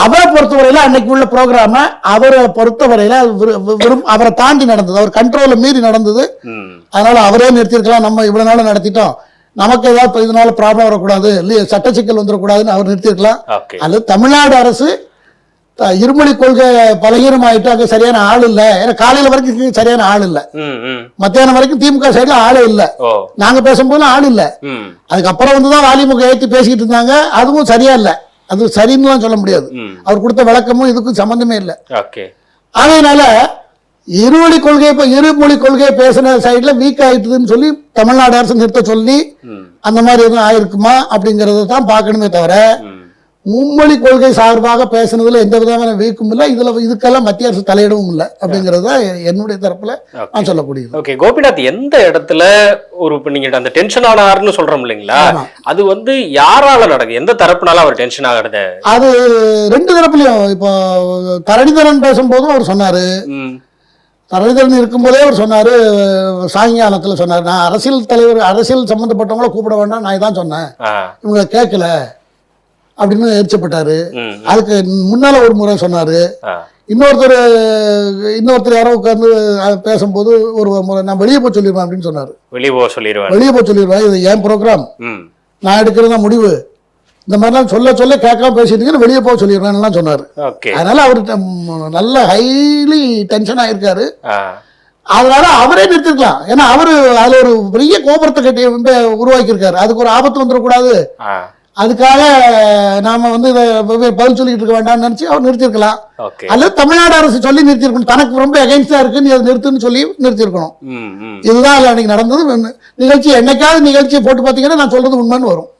அவரை பொறுத்தவரையில அன்னைக்கு உள்ள ப்ரோக்ராம அவரை பொறுத்தவரையில அது விரு- வி- விரும்- அவரை தாண்டி நடந்தது. அவர் கண்ட்ரோலை மீறி நடந்தது. அதனால அவரே நிறுத்தியிருக்கலாம். நம்ம இவ்வளவு நாள் நடத்திட்டோம். நமக்கு ஏதாவது இதனால ப்ராப்ளம் வரக்கூடாது. இல்லையா சட்ட சிக்கல் வந்துடக்கூடாதுன்னு அவர் நிறுத்தியிருக்கலாம். ஓகே அல்லது தமிழ்நாடு அரசு இருமொழி கொள்கை பலகீனமாயிட்டு அங்க சரியான ஆள் இல்ல. ஏன்னா காலையில வரைக்கும் சரியான ஆள் இல்ல. மத்தியானம் வரைக்கும் திமுக சைடுல ஆளே இல்ல. நாங்க பேசும்போது ஆள் இல்ல. அதுக்கப்புறம் வந்து தான் வாலிமுக ஏற்றி பேசிக்கிட்டு இருந்தாங்க. அதுவும் சரியா இல்ல. அது சரின்னுலாம் சொல்ல முடியாது. அவர் கொடுத்த விளக்கமும் இதுக்கும் சம்பந்தமே இல்லை. அதனால இருமொழி கொள்கை இப்ப இருமொழி கொள்கையை பேசின சைடுல வீக் ஆயிட்டுதுன்னு சொல்லி தமிழ்நாடு அரசு நிறுத்த சொல்லி அந்த மாதிரி எதுவும் ஆயிருக்குமா அப்படிங்கறத தான் பார்க்கணுமே தவிர மும்மொழி கொள்கை சார்பாக பேசுனதுல எந்த விதமான வீக்கும் இல்லை. இதுல இதுக்கெல்லாம் மத்திய அரசு தலையிடவும் இல்லை அப்படிங்கிறது தான் என்னுடைய தரப்புல நான் சொல்லக்கூடியது. ஓகே கோபிநாத் எந்த இடத்துல ஒரு இப்ப நீங்க அந்த டென்ஷன் ஆனாருன்னு சொல்றோம் இல்லைங்களா. அது வந்து யாரால நடக்குது? எந்த தரப்புனால அவர் டென்ஷன் ஆகுறது? அது ரெண்டு தரப்புலையும் இப்போ தரணிதரன் பேசும்போதும் அவர் சொன்னாரு. தரணிதரன் இருக்கும்போதே அவர் சொன்னாரு. சாயங்காலத்துல சொன்னார். நான் அரசியல் தலைவர் அரசியல் சம்பந்தப்பட்டவங்கள கூப்பிட வேண்டாம் நான் இதான் சொன்னேன். ஆ. இவங்க கேட்கல அப்படின்னு எரிச்சப்பட்டாரு. அதுக்கு முன்னால ஒரு முறை சொன்னாரு. இன்னொருத்தர் இன்னொருத்தர் யாரோ உட்கார்ந்து அது பேசும்போது ஒரு முறை நான் வெளியே போய் சொல்லிடுவேன் அப்படின்னு சொன்னாரு. வெளியே போக சொல்லிடுவேன் வெளியே போய் சொல்லிடுவேன் இது என் ப்ரோக்ராம். நான் எடுக்கிறது தான் முடிவு. இந்த மாதிரிலாம் சொல்ல சொல்ல கேட்காம பேசிட்டீங்கன்னு வெளியே போக சொல்லிடுவேன்லாம் சொன்னார். அதனால அவர் நல்ல ஹைலி டென்ஷன் ஆயிருக்காரு. அதனால அவரே நிறுத்திருக்கலாம். ஏன்னா அவரு அதுல ஒரு பெரிய கோபுரத்தை கட்டி வந்து உருவாக்கியிருக்காரு. அதுக்கு ஒரு ஆபத்து வந்துடக்கூடாது. அதுக்காக நாம வந்து இதை பதில் சொல்லிட்டு இருக்க வேண்டாம்னு நினைச்சு அவர் நிறுத்திருக்கலாம் அல்லது தமிழ்நாடு அரசு சொல்லி நிறுத்திருக்கணும் தனக்கு ரொம்ப எகைன்ஸ்டா இருக்கு நீ அதை நிறுத்துன்னு சொல்லி நிறுத்திருக்கணும் இதுதான் அன்னைக்கு நடந்தது. நிகழ்ச்சி என்னைக்காவது நிகழ்ச்சியை போட்டு பார்த்தீங்கன்னா நான் சொல்றது உண்மைன்னு வரும்.